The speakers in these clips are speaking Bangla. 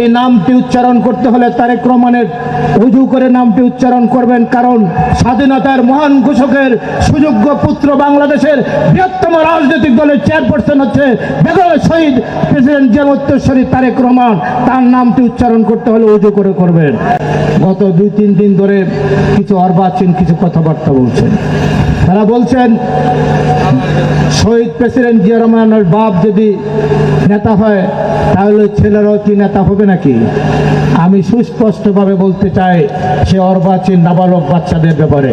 এই নামটি উচ্চারণ করতে হলে তারেক রহমানের উজু করে নামটি উচ্চারণ করবেন, কারণ স্বাধীনতার মহান ঘোষকের সুযোগ্য পুত্র বাংলাদেশের বৃহত্তম রাজনৈতিক দলের চেয়ারপারসন হচ্ছে বেগম শহীদ প্রেসিডেন্ট উত্তরস্বরী তারেক রহমান। তার নামটি উচ্চারণ করতে হলে উজু করে করবেন। গত দুই, তিন দিন ধরে কিছু অর্বাচীন কিছু কথাবার্তা বলছেন। তারা বলছেন, শহীদ প্রেসিডেন্ট জিয়া রহমানের বাপ যদি নেতা হয়, তাহলে ছেলেরাও কি নেতা হবে নাকি? আমি সুস্পষ্টভাবে বলতে চাই, সে অর্বাচীন নাবালক বাচ্চাদের ব্যাপারে।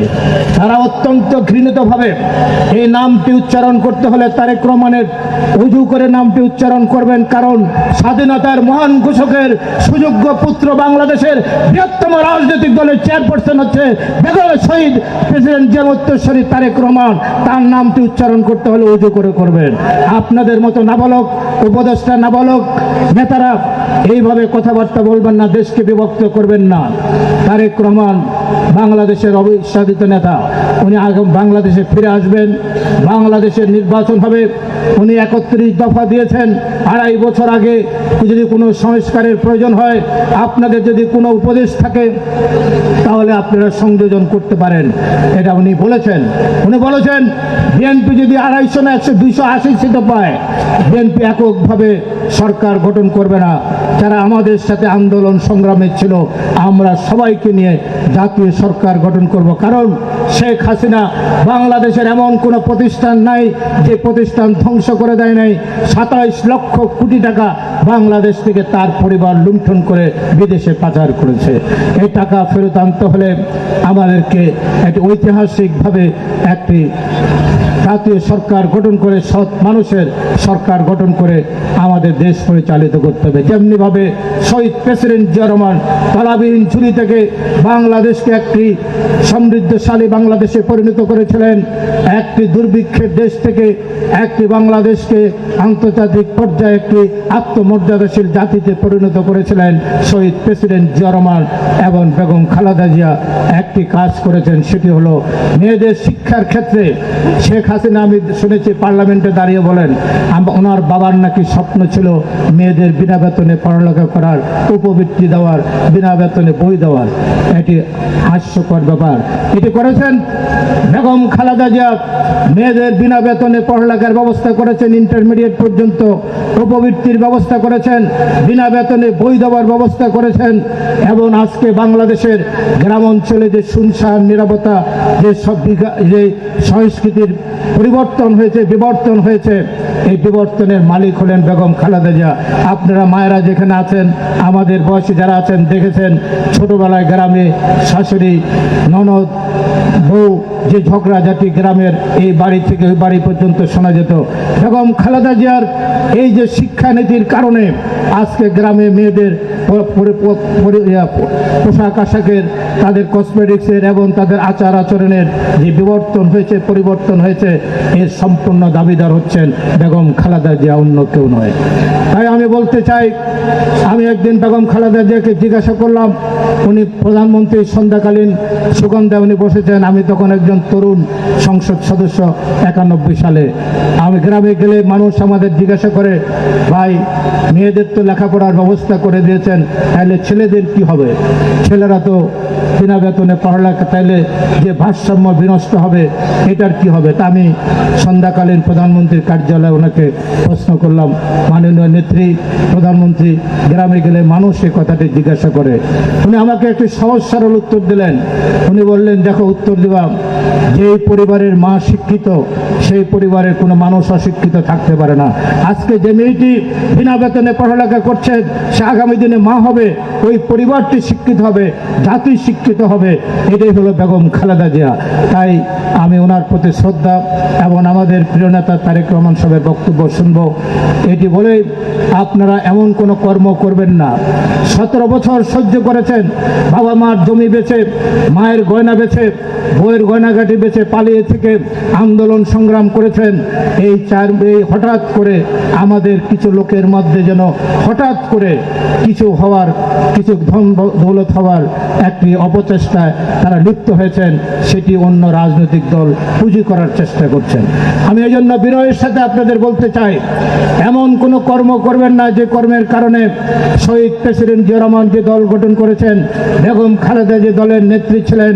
তারা অত্যন্ত ঘৃণিতভাবে এই নামটি উচ্চারণ করতে হলে তারেক রহমানের উজু করে নামটি উচ্চারণ করবেন, কারণ স্বাধীনতার মহান ঘোষকের সুযোগ্য পুত্র বাংলাদেশের বৃহত্তম রাজনৈতিক দলের চেয়ারপারসন হচ্ছে বেগম শহীদ প্রেসিডেন্ট জিয়া উত্তরস্বরী তারেক রহমান। তার নামটি উচ্চারণ করতে হলে উজু করে করবেন। আপনাদের মতো নাবালক উপদেষ্টা নাবালক নেতারা এইভাবে কথাবার্তা বলবেন না, দেশকে বিভক্ত করবেন না। তারেক রহমান বাংলাদেশের অবিস্বাদিত নেতা। উনি আগাম বাংলাদেশে ফিরে আসবেন। বাংলাদেশের নির্বাচন হবে। উনি একত্রিশ দফা দিয়েছেন। আড়াই বছর আগে যদি কোনো সংস্কারের প্রয়োজন হয়, আপনাদের যদি কোনো উপদেশ থাকে, তাহলে আপনারা সংযোজন করতে পারেন। এটা উনি বলেছেন। উনি বলেছেন, বিএনপি যদি আড়াইশো না, একশো, দুইশো আশি সিটও পায়, বিএনপি এককভাবে সরকার গঠন করবে না। যারা আমাদের সাথে আন্দোলন সংগ্রামে ছিল, আমরা সবাইকে নিয়ে জাতীয় সরকার গঠন করব। কারণ শেখ হাসিনা বাংলাদেশের এমন কোনো প্রতিষ্ঠান নাই যে প্রতিষ্ঠান ধ্বংস করে দেয় নাই। সাতাইশ লক্ষ কোটি টাকা বাংলাদেশ থেকে তার পরিবার লুণ্ঠন করে বিদেশে পাচার করেছে। এই টাকা ফেরত আনতে হলে আমাদেরকে একটি ঐতিহাসিকভাবে একটি জাতীয় সরকার গঠন করে, সৎ মানুষের সরকার গঠন করে আমাদের দেশ পরিচালিত করতে হবে। যেমনিভাবে শহীদ প্রেসিডেন্ট জিয়া রহমান তলাবিহীন ঝুলি থেকে বাংলাদেশকে একটি সমৃদ্ধশালী বাংলাদেশে পরিণত করেছিলেন, একটি দুর্ভিক্ষের দেশ থেকে একটি বাংলাদেশকে আন্তর্জাতিক পর্যায়ে একটি আত্মমর্যাদাশীল জাতিতে পরিণত করেছিলেন শহীদ প্রেসিডেন্ট জিয়া রহমান এবং বেগম খালেদা জিয়া। একটি কাজ করেছেন, সেটি হলো মেয়েদের শিক্ষার ক্ষেত্রে শেখ হাসিনা, আমি শুনেছি পার্লামেন্টে দাঁড়িয়ে বলেন ওনার বাবার নাকি স্বপ্ন ছিল মেয়েদের বিনা বেতনে পড়ালেখা করার, উপবৃত্তি দেওয়ার, বিনা বেতনে বই দেওয়ার। এটি হাস্যকর ব্যাপার। এটি করেছেন বেগম খালাদা জিয়া। মেয়েদের বিনা বেতনে পড়ালেখার ব্যবস্থা করেছেন ইন্টারমিডিয়েট পর্যন্ত। উপবৃত্তির ব্যবস্থা করেছেন, বিনা বেতনে বই দেওয়ার ব্যবস্থা করেছেন। এবং আজকে বাংলাদেশের গ্রাম অঞ্চলে যে শুনশান, নিরাপত্তা, যে সব যে সংস্কৃতির পরিবর্তন হয়েছে, বিবর্তন হয়েছে। এই বিবর্তনের মালিক হলেন বেগম খালেদা জিয়া। আপনারা মায়েরা যেখানে আছেন, আমাদের বয়সী যারা আছেন, দেখেছেন, ছোটবেলায় গ্রামে শাশুড়ি, ননদ, বউ, যে ঝগড়া জাতি গ্রামের এই বাড়ি থেকে ওই বাড়ি পর্যন্ত শোনা যেত। বেগম খালেদা জিয়ার এই যে শিক্ষানীতির কারণে আজকে গ্রামে মেয়েদের পোশাক আশাকের, তাদের কসমেটিক্সের এবং তাদের আচার আচরণের যে বিবর্তন হয়েছে, পরিবর্তন হয়েছে এর সম্পূর্ণ দাবিদার হচ্ছেন বেগম খালাদা জিয়া, অন্য কেউ নয়। তাই আমি বলতে চাই, আমি একদিন বেগম খালাদা জিয়াকে জিজ্ঞাসা করলাম, উনি প্রধানমন্ত্রী, সন্ধ্যাকালীন সুগন্ধা উনি বসেছেন, আমি তখন একজন তরুণ সংসদ সদস্য, একানব্বই সালে। আমি গ্রামে গেলে মানুষ আমাদের জিজ্ঞাসা করে, ভাই, মেয়েদের তো লেখাপড়ার ব্যবস্থা করে দিয়েছেন তাহলে ছেলেদের কি হবে? ছেলেরা তো বিনা বেতনে পড়ালেখা, তাইলে যে ভারসাম্য বিনষ্ট হবে, এটার কি হবে? তা আমি সন্ধ্যাকালীন প্রধানমন্ত্রীর কার্যালয়ে ওনাকে প্রশ্ন করলাম। মাননীয় নেত্রী, প্রধানমন্ত্রী, গ্রামে গেলে মানুষ এই কথাটি জিজ্ঞাসা করে। উনি আমাকে একটি সহজ সরল উত্তর দিলেন। উনি বললেন, দেখো, উত্তর দিলাম। যেই পরিবারের মা শিক্ষিত সেই পরিবারের কোনো মানুষ অশিক্ষিত থাকতে পারে না। আজকে যে মেয়েটি বিনা বেতনে পড়ালেখা করছে, সে আগামী দিনে মা হবে, ওই পরিবারটি শিক্ষিত হবে, জাতি শিক্ষিত হবে, এটাই হলো বেগম খালেদা জিয়া। তাই আমি ওনার প্রতি শ্রদ্ধা এবং আমাদের প্রিয় নেতা তারেক রহমান সাহেবের বক্তব্য শুনব। এটি বলে, আপনারা এমন কোনো কর্ম করবেন না। সতেরো বছর সহ্য করেছেন, বাবা মার জমি বেছে মায়ের গয়না বেছে বইয়ের গয়নাঘাটি বেছে পালিয়ে থেকে আন্দোলন সংগ্রাম সংগ্রাম করেছেন, এই চার, এই হঠাৎ করে আমাদের কিছু লোকের মধ্যে যেন হঠাৎ করে কিছু হওয়ার, কিছু ধন দৌলত হওয়ার একটি অপচেষ্টায় তারা লিপ্ত হয়েছেন, সেটি অন্য রাজনৈতিক দল পুঁজি করার চেষ্টা করছেন। আমি এই জন্য বিনয়ের সাথে আপনাদের বলতে চাই, এমন কোনো কর্ম করবেন না যে কর্মের কারণে শহীদ প্রেসিডেন্ট জিয়া রহমান যে দল গঠন করেছেন, বেগম খালেদা যে দলের নেত্রী ছিলেন,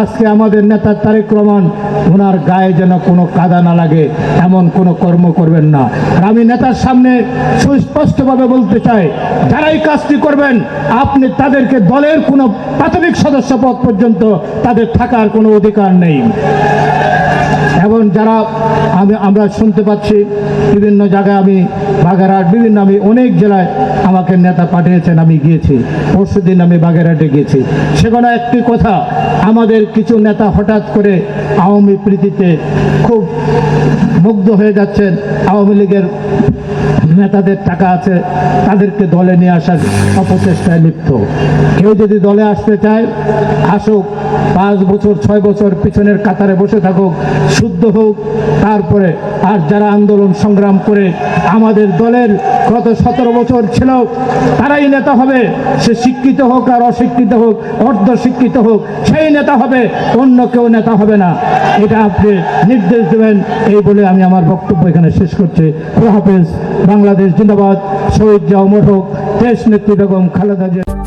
আজকে আমাদের নেতা তারেক রহমান, ওনার গায়ে যেন কোনো কাদা না লাগে, এমন কোনো কর্ম করবেন না। আর আমি নেতার সামনে সুস্পষ্টভাবে বলতে চাই, যারাই কাজটি করবেন, আপনি তাদেরকে দলের কোনো প্রাথমিক সদস্য পদ পর্যন্ত তাদের থাকার কোনো অধিকার নেই। এবং যারা আমি, আমরা শুনতে পাচ্ছি, বিভিন্ন জায়গায় আমি, বাগেরহাট, বিভিন্ন আমি অনেক জেলায় আমাকে নেতা পাঠিয়েছেন, আমি গিয়েছি। পরশু দিন আমি বাগেরহাটে গিয়েছি। সেখানে একটি কথা, আমাদের কিছু নেতা হঠাৎ করে আওয়ামী প্রীতিতে খুব মুগ্ধ হয়ে যাচ্ছেন। আওয়ামী লীগের নেতাদের টাকা আছে, তাদেরকে দলে নিয়ে আসার অপচেষ্টায় লিপ্ত। কেউ যদি দলে আসতে চায়, আসুক, পাঁচ বছর, ছয় বছর পিছনের কাতারে বসে থাকুক, শুদ্ধ হোক, তারপরে আর যারা আন্দোলন সংগ্রাম করে আমাদের দলের গত সতেরো বছর ছিল, তারাই নেতা হবে। সে শিক্ষিত হোক আর অশিক্ষিত হোক অর্ধ শিক্ষিত হোক, সেই নেতা হবে, অন্য কেউ নেতা হবে না। এটা আপনি নির্দেশ দেবেন, এই বলে আমি আমার বক্তব্য এখানে শেষ করছি। হাফেজ বাংলাদেশ জিন্দাবাদ শহীদ জিয়া অমর হোক দেশ নেত্রী বেগম খালেদা জিয়া।